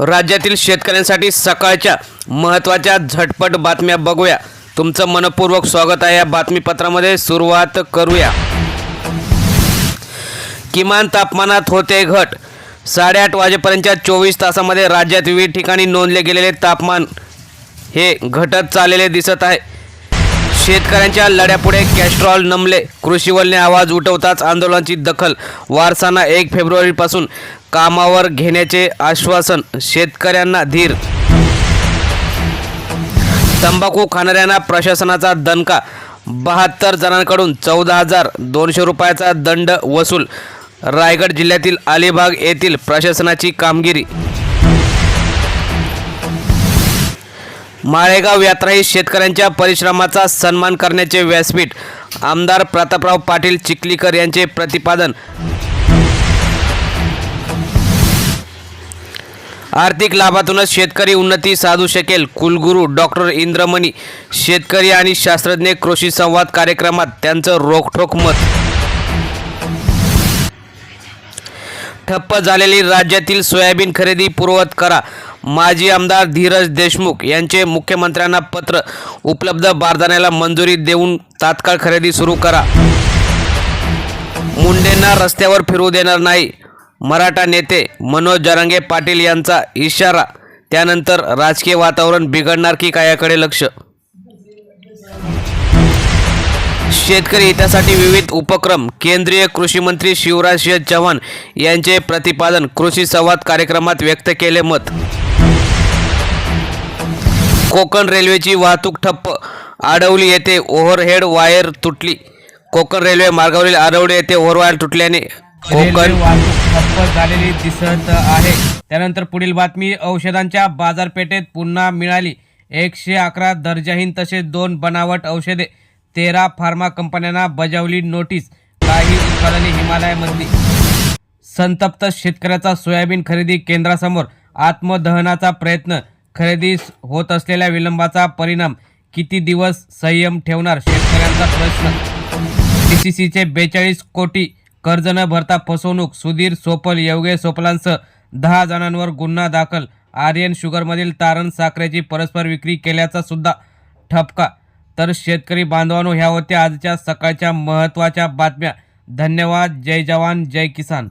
राज्यातील शेतकऱ्यांसाठी सकाळच्या महत्त्वाच्या झटपट बातम्या बघूया. तुमचं मनपूर्वक स्वागत आहे या बातमीपत्रामध्ये. सुरुवात करूया. किमान तापमानात होते घट. साडेआठ वाजेपर्यंतच्या चोवीस तासामध्ये राज्यात विविध ठिकाणी नोंदले गेलेले तापमान हे घटत चाललेले दिसत आहे. शेतकऱ्यांच्या लढ्यापुढे कॅस्ट्रॉल नमले. कृषीवलने आवाज उठवताच आंदोलनाची दखल. वारसांना एक फेब्रुवारीपासून कामावर घेण्याचे आश्वासन शेतकऱ्यांना धीर. तंबाखू खाणाऱ्यांना प्रशासनाचा दणका. बहात्तर जणांकडून चौदा हजार दोनशे रुपयाचा दंड वसूल. रायगड जिल्ह्यातील अलिबाग येथील प्रशासनाची कामगिरी. माळेगाव यात्रा ही शेतकऱ्यांच्या परिश्रमाचा सन्मान करण्याचे व्यासपीठ. आमदार प्रतापराव पाटील चिखलीकर यांचे प्रतिपादन. आर्थिक लाभातूनच शेतकरी उन्नती साधू शकेल. कुलगुरू डॉक्टर इंद्रमणी शेतकरी आणि शास्त्रज्ञ कृषी संवाद कार्यक्रमात त्यांचं रोखठोक मत. ठप्प झालेली राज्यातील सोयाबीन खरेदी पूर्ववत करा. माजी आमदार धीरज देशमुख यांचे मुख्यमंत्र्यांना पत्र उपलब्ध बारदाण्याला मंजुरी देऊन तात्काळ खरेदी सुरू करा. मुंडेंना रस्त्यावर फिरू देणार नाही. मराठा नेते मनोज जरांगे पाटील यांचा इशारा. त्यानंतर राजकीय वातावरण बिघडणार की काय याकडे लक्ष? शेतकरी हितासाठी विविध उपक्रम. केंद्रीय कृषी मंत्री शिवराज सिंह चव्हाण यांचे प्रतिपादन कृषी संवाद कार्यक्रमात व्यक्त केले मत. कोकण रेल्वेची वाहतूक ठप्प. आडवली येथे ओव्हरहेड वायर तुटली. कोकण रेल्वे मार्गावरील आरवली येथे ओव्हरवायर तुटल्याने कोकण. वाहतूक झालेली दिसत आहे. त्यानंतर पुढील बातमी औषधांच्या बाजारपेठेत पुन्हा मिळाली. एकशे अकरा दर्जाहीन तसेच दोन बनावट औषधे. तेरा फार्मा कंपन्यांना बजावली नोटीस. काही उत्पादने हिमालयामधली. संतप्त शेतकऱ्याचा सोयाबीन खरेदी केंद्रासमोर आत्मदहनाचा प्रयत्न. खरेदीस होत असलेल्या विलंबाचा परिणाम. किती दिवस संयम ठेवणार? शेतकऱ्यांचा प्रश्न. डी सी सीचे बेचाळीस कोटी कर्ज न भरता फसवणूक सुधीर सोपल योगेश सोपलांसह दहा जणांवर गुन्हा दाखल. आर्यन शुगरमधील तारण साखरेची परस्पर विक्री केल्याचा सुद्धा ठपका. तर शेतकरी बांधवांनो ह्या होत्या आजच्या सकाळच्या महत्त्वाच्या बातम्या. धन्यवाद. जय जवान जय किसान.